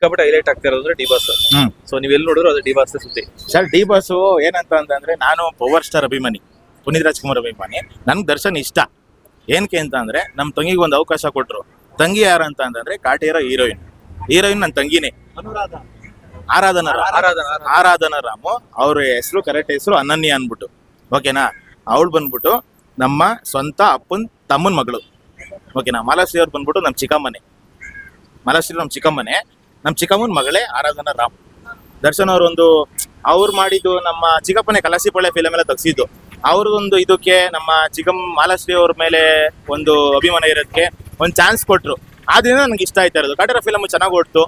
ಸಿಕ್ಕಾಪಟ್ಟೆ ಹೈಲೈಟ್ ಆಗ್ತಾ ಇರೋದು ಅಂದ್ರೆ ಡಿ ಬಾಸ್. ಹ್ಮ್. ಸೊ ನೀವ್ ಎಲ್ಲಿ ನೋಡಿದ್ರು ಅದು ಡಿ ಬಾಸ್ ಸುದ್ದಿ. ಸರ್ ಡಿ ಬಾಸ್ ಏನಂತ ಅಂತಂದ್ರೆ ನಾನು ಪವರ್ ಸ್ಟಾರ್ ಅಭಿಮಾನಿ ಪುನೀತ್ ರಾಜ್ಕುಮಾರ್ ಅಭಿಮಾನಿ. ನನ್ಗೆ ದರ್ಶನ್ ಇಷ್ಟ. ಏನಕ್ಕೆ ಅಂತ ಅಂದ್ರೆ ನಮ್ಮ ತಂಗಿಗೆ ಒಂದು ಅವಕಾಶ ಕೊಟ್ರು. ತಂಗಿ ಯಾರು ಅಂತ ಅಂತಂದ್ರೆ ಕಾಟೇರ ಹೀರೋಯಿನ್. ಹೀರೋಯಿನ್ ನನ್ನ ತಂಗಿನೇ. ಆರಾಧನಾ ರಾಮ್. ಆರಾಧನಾ ಆರಾಧನಾ ರಾಮು. ಅವ್ರ ಹೆಸರು ಕರೆಕ್ಟ್ ಹೆಸರು ಅನನ್ಯ ಅನ್ಬಿಟ್ಟು ಓಕೆನಾ? ಅವಳು ಬಂದ್ಬಿಟ್ಟು ನಮ್ಮ ಸ್ವಂತ ಅಪ್ಪನ ತಮ್ಮನ ಮಗಳು. ಓಕೆನಾ? ಮಾಲಾಶ್ರೀ ಅವ್ರು ಬಂದ್ಬಿಟ್ಟು ನಮ್ಮ ಚಿಕ್ಕಮ್ಮನೆ. ಮಾಲಾಶ್ರೀ ನಮ್ಮ ಚಿಕ್ಕಮ್ಮನೆ. ನಮ್ಮ ಚಿಕ್ಕಮ್ಮನ ಮಗಳೇ ಆರಾಧನಾ ರಾಮ್. ದರ್ಶನ್ ಅವ್ರೊಂದು ಅವ್ರು ಮಾಡಿದ್ದು ನಮ್ಮ ಚಿಕ್ಕಪ್ಪನೇ ಕಲಾಸಿಪಳ್ಳೆ ಫಿಲಮ್ ಎಲ್ಲ ತಗ್ಸಿದ್ದು. ಅವ್ರದೊಂದು ಇದಕ್ಕೆ ನಮ್ಮ ಚಿಕ್ಕಮ್ಮ ಮಾಲಾಶ್ರೀ ಅವ್ರ ಮೇಲೆ ಒಂದು ಅಭಿಮಾನ ಇರೋದಕ್ಕೆ ಒಂದು ಚಾನ್ಸ್ ಕೊಟ್ರು. ಆದ್ರಿಂದ ನನಗೆ ಇಷ್ಟ ಆಯ್ತಾ ಇರೋದು. ಕಟರ ಫಿಲಮ್ ಚೆನ್ನಾಗಿ ಓಡ್ತು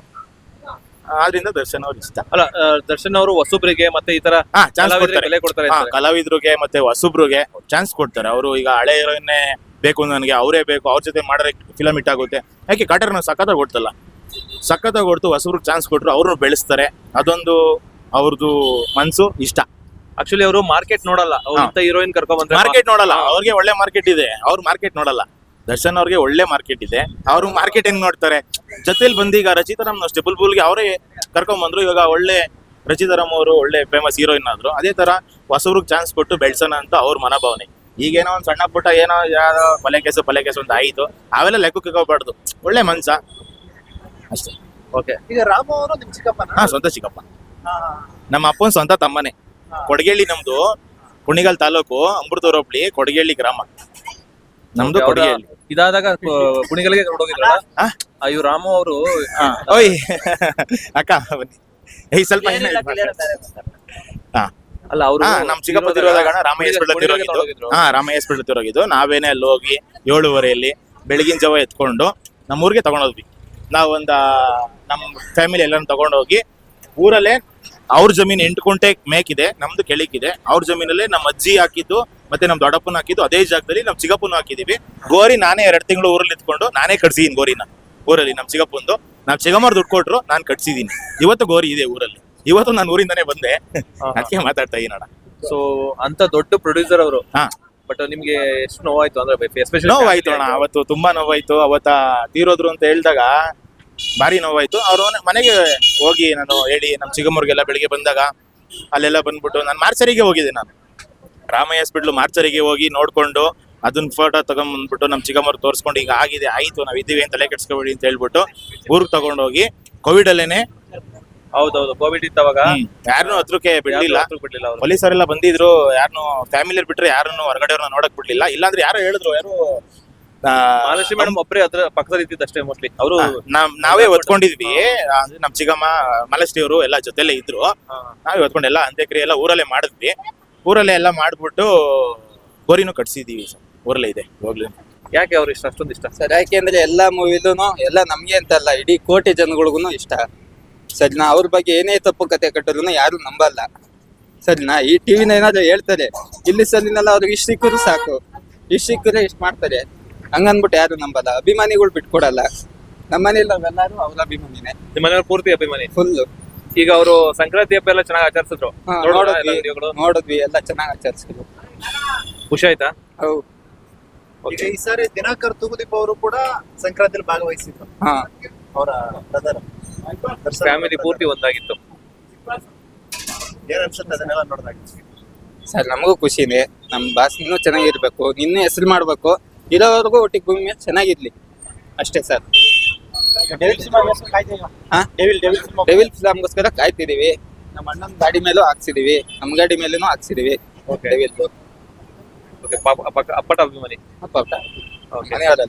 ಆದ್ರಿಂದ ದರ್ಶನ್ ಅವ್ರ ಇಷ್ಟ. ಅಲ್ಲ ದರ್ಶನ್ ಅವರು ಹೊಸಬ್ರಿಗೆ ಮತ್ತೆ ಈ ತರ ಚಾನ್ಸ್ ಕೊಡ್ತಾರೆ. ಕಲಾವಿದ್ರಿಗೆ ಮತ್ತೆ ಹೊಸಬ್ರಿಗೆ ಚಾನ್ಸ್ ಕೊಡ್ತಾರೆ. ಅವರು ಈಗ ಹಳೆ ಹೀರೋಯಿನ್ನೇ ಬೇಕು ನನಗೆ ಅವರೇ ಬೇಕು. ಅವ್ರ ಜೊತೆ ಮಾಡಿದ್ರೆ ಫಿಲಮ್ ಹಿಟ್ ಆಗುತ್ತೆ. ಯಾಕೆ ಕಾಟರ್ನ ಸಖತ್ತಾಗಿ ಓಡ್ತಲ್ಲ ಸಖತ್ತಾಗಿ ಹೊಡ್ತು ಹೊಸಬ್ರಿಗೆ ಚಾನ್ಸ್ ಕೊಟ್ಟರು ಅವ್ರನ್ನ ಬೆಳೆಸ್ತಾರೆ. ಅದೊಂದು ಅವ್ರದ್ದು ಮನಸ್ಸು ಇಷ್ಟ. ಆಕ್ಚುಲಿ ಅವರು ಮಾರ್ಕೆಟ್ ನೋಡಲ್ಲ. ಅವ್ರು ಹೀರೋಯಿನ್ ಕರ್ಕೊಂಡ್ ಬಂದ್ರೆ ಮಾರ್ಕೆಟ್ ನೋಡಲ್ಲ. ಅವ್ರಿಗೆ ಒಳ್ಳೆ ಮಾರ್ಕೆಟ್ ಇದೆ. ಅವ್ರ ಮಾರ್ಕೆಟ್ ನೋಡಲ್ಲ. ದರ್ಶನ್ ಅವ್ರಿಗೆ ಒಳ್ಳೆ ಮಾರ್ಕೆಟ್ ಇದೆ. ಅವರು ಮಾರ್ಕೆಟ್ ಹೆಂಗ್ ನೋಡ್ತಾರೆ? ಜೊತೆಲಿ ಬಂದೀಗ ರಚಿತಾರಾಮ್ ಅಷ್ಟೇ. ಬುಲ್ಬುಲ್ಗೆ ಅವರೇ ಕರ್ಕೊಂಡ್ ಬಂದ್ರು. ಇವಾಗ ಒಳ್ಳೆ ರಚಿತಾರಾಮ್ ಅವರು ಒಳ್ಳೆ ಫೇಮಸ್ ಹೀರೋಯಿನ್ ಆದ್ರು. ಅದೇ ತರ ಹೊಸಬ್ರಿಗೆ ಚಾನ್ಸ್ ಕೊಟ್ಟು ಬೆಳ್ಸೋಣ ಅಂತ ಅವ್ರ ಮನೋಭಾವನೆ. ಈಗೇನೋ ಒಂದ್ ಸಣ್ಣ ಪುಟ್ಟ ಏನೋ ಯಾರೋ ಪಲೆ ಕೇಸು ಪಲೆ ಕೇಸು ಅಂತ ಆಯ್ತು. ಅವೆಲ್ಲ ಲೆಕ್ಕಕ್ಕೆ ಹೋಗ್ಬಾರ್ದು. ಒಳ್ಳೆ ಮನ್ಸ. ಅಷ್ಟೇ. ಓಕೆ ಈಗ ರಾಮ ಅವರು ನಿಮ್ ಚಿಕ್ಕಪ್ಪನ? ಹಾ ಸ್ವಂತ ಚಿಕ್ಕಪ್ಪ. ನಮ್ಮ ಅಪ್ಪನ ಸ್ವಂತ ತಮ್ಮನೆ. ಕೊಡಗೇಳಿ ನಮ್ದು ಕುಣಿಗಲ್ ತಾಲೂಕು ಅಮೃತೂರು ಹೋಬಳಿ ಕೊಡಗೇಳಿ ಗ್ರಾಮ. ನಮ್ದು ಕೊಡಗೇಳಿ ಇದಾದಾಗ ಕು- ಕುಣಿಗಲ್ಗೆ ನೋಡೋಗಿದ್ರಲ್ಲ ಆ? ಇವ್ ರಾಮು ಅವರು ಹಾ ಓಯ್. ಅಕ್ಕ ಬನ್ನಿ. ಏಯ್ ಸ್ವಲ್ಪ ಹಾ. ಅಲ್ಲ ಅವರು ಹಾ ನಮ್ ಚಿಕ್ಕಪ್ಪ ತಿರುವಾದಾಗ ರಾಮಯ್ಯ ಹಾಸ್ಪಿಟಲ್ ತಿರೋಗಿದ್ದು ಹಾ ರಾಮಯ್ಯ ಹಾಸ್ಪಿಟಲ್ ತಿರೋಗಿದ್ದು ನಾವೇನೆ ಅಲ್ಲಿ ಹೋಗಿ ಏಳುವರೆಯಲ್ಲಿ ಬೆಳಗಿನ ಜಾವ ಎತ್ಕೊಂಡು ನಮ್ಮೂರಿಗೆ ತಗೊಂಡೋದ್ವಿ. ನಾವೊಂದ ನಮ್ಮ ಫ್ಯಾಮಿಲಿ ಎಲ್ಲಾನು ತಗೊಂಡೋಗಿ ಊರಲ್ಲೇ ಅವ್ರ ಜಮೀನ್ ಎಂಟು ಕುಂಟೆ ಮೇಕಿದೆ ನಮ್ದು ಕೆಳಗಿದೆ ಅವ್ರ ಜಮೀನಲ್ಲೇ ನಮ್ಮ ಅಜ್ಜಿ ಹಾಕಿದ್ದು ಮತ್ತೆ ನಮ್ ದೊಡ್ಡಪ್ಪನ ಹಾಕಿದ್ದು ಅದೇ ಜಾಗದಲ್ಲಿ ನಮ್ ಚಿಗಪ್ಪನ ಹಾಕಿದೀವಿ. ಗೋರಿ ನಾನೇ ಎರಡ್ ತಿಂಗಳು ಊರಲ್ಲಿ ಇತ್ಕೊಂಡು ನಾನೇ ಕಟ್ಸಿದೀನಿ ಗೋರಿನ ಊರಲ್ಲಿ ನಮ್ ಚಿಗಪ್ಪಂದು. ನಮ್ ಚಿಗಮ್ಮರ್ ದುಡ್ಡು ಕೊಟ್ರು ನಾನ್ ಕಟ್ಸಿದೀನಿ. ಇವತ್ತು ಗೋರಿ ಇದೆ ಊರಲ್ಲಿ. ಇವತ್ತು ನಾನು ಊರಿಂದಾನೇ ಬಂದೆ. ಅದಕ್ಕೆ ಮಾತಾಡ್ತಾ ಇದೀನಣ್ಣ. ಸೊ ಅಂತ ದೊಡ್ಡ ಪ್ರೊಡ್ಯೂಸರ್ ಅವರು. ಹಾ. ಬಟ್ ನಿಮ್ಗೆ ಎಷ್ಟು ನೋವಾಯ್ತು ಅಂದ್ರೆ ಎಸ್ಪೆಷಲಿ ನೋವಾಯ್ತು ಅಣ್ಣ ಅವತ್ತು ತುಂಬಾ ನೋವಾಯ್ತು. ಅವತ್ತ ತೀರೋದ್ರು ಅಂತ ಹೇಳಿದಾಗ ಭಾರಿ ನೋವಾಯ್ತು. ಅವ್ರು ಮನೆಗೆ ಹೋಗಿ ನಾನು ಹೇಳಿ ನಮ್ಮ ಚಿಕ್ಕಮ್ಮವ್ರಿಗೆಲ್ಲ ಬೆಳಿಗ್ಗೆ ಬಂದಾಗ ಅಲ್ಲೆಲ್ಲ ಬಂದ್ಬಿಟ್ಟು ನಾನು ಮಾರ್ಚರಿಗೆ ಹೋಗಿದ್ದೆ ನಾನು. ರಾಮಯ್ಯ ಹಾಸ್ಪಿಟ್ಲು ಮಾರ್ಚರಿಗೆ ಹೋಗಿ ನೋಡ್ಕೊಂಡು ಅದನ್ನ ಫೋಟೋ ತಗೊಂಡ್ಬಂದ್ಬಿಟ್ಟು ನಮ್ಮ ಚಿಕ್ಕಮ್ಮರು ತೋರಿಸ್ಕೊಂಡು ಈಗ ಆಗಿದೆ ಆಯ್ತು ನಾವು ಇದ್ದೀವಿ ಅಂತ ತಲೆ ಕೆಡ್ಸ್ಕೊಬೇಡಿ ಅಂತ ಹೇಳ್ಬಿಟ್ಟು ಊರಿಗೆ ತಗೊಂಡೋಗಿ ಕೋವಿಡ್ ಅಲ್ಲೇನೆ ಹೌದೌದು ಕೋವಿಡ್ ಇತ್ತವಾಗ. ಯಾರನ್ನೂ ಹತ್ರಕ್ಕೆ ಬಿಡ್ಲಿಲ್ಲ. ಬಿಡ್ಲಿಲ್ಲ ಅವ್ರು. ಪೊಲೀಸರೆಲ್ಲ ಬಂದಿದ್ರು ಯಾರನ್ನು ಫ್ಯಾಮಿಲಿ ಬಿಟ್ರೆ ಯಾರನ್ನು ಹೊರಗಡೆಯವ್ರನ್ನ ನೋಡಕ್ ಬಿಡ್ಲಿಲ್ಲ. ಇಲ್ಲಾಂದ್ರೆ ಯಾರು ಹೇಳಿದ್ರು ಯಾರು ಆ, ಮಹಾಲಕ್ಷ್ಮಿ ಮೇಡಮ್ ಒಬ್ಬರೇ ಅದ್ರ ಪಕ್ಕದಲ್ಲಿ ಇದ್ದಿದ್ದು ಅಷ್ಟೇ ಮೋಸ್ಟ್ಲಿ ಅವರು ನಾವ್ ನಾವೇ ಒತ್ಕೊಂಡಿದ್ವಿ ಅಂದ್ರೆ ನಮ್ ಚಿಗಮ್ಮ ಮಲಸ್ಟಿ ಅವರು ಎಲ್ಲ ಜೊತೆಲೆ ಇದ್ರು. ನಾವೇ ಒತ್ಕೊಂಡು ಎಲ್ಲ ಅಂತ್ಯಕ್ರಿಯೆ ಎಲ್ಲ ಊರಲ್ಲೇ ಮಾಡಿದ್ವಿ. ಊರಲ್ಲೇ ಎಲ್ಲ ಮಾಡ್ಬಿಟ್ಟು ಗೋರಿನೂ ಕಟ್ಸಿದೀವಿ ಸರ್. ಊರಲ್ಲೇ ಇದೆ ಹೋಗ್ಲಿ ಯಾಕೆ ಅವ್ರು ಇಷ್ಟ ಅಷ್ಟೊಂದು ಇಷ್ಟ? ಸರ್ ಯಾಕೆಂದ್ರೆ ಎಲ್ಲಾ ಮೂವಿಲೂನು ಎಲ್ಲ ನಮ್ಗೆ ಅಂತಲ್ಲ ಇಡೀ ಕೋಟಿ ಜನಗಳಿಗೂ ಇಷ್ಟ. ಸರಿನಾ? ಅವ್ರ ಬಗ್ಗೆ ಏನೇ ತಪ್ಪು ಕತೆ ಕಟ್ಟಿದ್ರು ಯಾರು ನಂಬಲ್ಲ. ಸರಿನಾ? ಈ ಟಿವಿನ ಏನಾದ್ರು ಹೇಳ್ತಾರೆ. ಇಲ್ಲಿ ಸಲಿನಲ್ಲ ಅವ್ರಿಗೆ ಇಷ್ಟು ಸಿಕ್ಕರು ಸಾಕು. ಇಷ್ಟು ಸಿಕ್ಕರೆ ಇಷ್ಟು ಮಾಡ್ತಾರೆ. ಹಂಗನ್ಬಿಟ್ಟು ಯಾರು ನಂಬಲ್ಲ. ಅಭಿಮಾನಿಗಳು ಬಿಟ್ಕೊಡಲ್ಲ. ನಮ್ಮನೇಲಿ ನಾವೆಲ್ಲರೂ ಅವ್ರ ಅಭಿಮಾನಿನೇ. ನಿಮ್ಮ ಮನೆಯವ್ರ ಪೂರ್ತಿ ಅಭಿಮಾನಿ. ಫುಲ್ ಈಗ ಅವರು ಸಂಕ್ರಾಂತಿ ಹಬ್ಬ ಎಲ್ಲ ಚೆನ್ನಾಗಿ ಆಚರಿಸಿದ್ರು. ನೋಡಿದ್ರಾ ಎಲ್ಲ ನೋಡಿದ್ವಿ. ಎಲ್ಲ ಚೆನ್ನಾಗಿ ಆಚರಿಸಿದ್ರು. ಖುಷಿ ಆಯ್ತಾ? ಹೌದು. ಈಗ ಈ ಸಾರಿ ದಿನಕರ್ ತುಗುದೀಪ್ ಅವರು ಕೂಡ ಸಂಕ್ರಾಂತಿಯಲ್ಲಿ ಭಾಗವಹಿಸಿದ್ರು. ಹಾ. ಅವರ ಬ್ರದರ್ ಫ್ಯಾಮಿಲಿ ಪೂರ್ತಿ ಒಂದಾಗಿತ್ತು. ಏನ್ ಅನ್ಸುತ್ತೆ ಅದನ್ನೆಲ್ಲ ನೋಡಿದಾಗ? ಸರ್ ನಮಗೂ ಖುಷಿನೇ ನಮ್ಮ ಬಾಸ್ ಇನ್ನೂ ಚೆನ್ನಾಗಿರ್ಬೇಕು. ಇನ್ನೂ ಹೆಸರು ಮಾಡ್ಬೇಕು. ಇರೋವರೆಗೂ ಒಟ್ಟಿಗೆ ಭೂಮಿ ಮೇಲೆ ಚೆನ್ನಾಗಿರ್ಲಿ. ಅಷ್ಟೇ ಸರ್. ಹಾ? ಡೆವಿಲ್ ಫಿಲಮ್ಗೋಸ್ಕರ ಕಾಯ್ತಿದೀವಿ ನಮ್ಮ ಅಣ್ಣನ ಗಾಡಿ ಮೇಲೂ ಹಾಕ್ಸಿದೀವಿ. ನಮ್ಮ ಗಾಡಿ ಮೇಲೂ ಹಾಕ್ಸಿದೀವಿ. ಡೆವಿಲ್ ಓಕೆ ಪಾಪ ಅಪ್ಪ ಅಪ್ಪಟ ಅಭಿಮಾನಿ. ಅಪ್ಪ ಮನೆಯವರೆಲ್ಲ.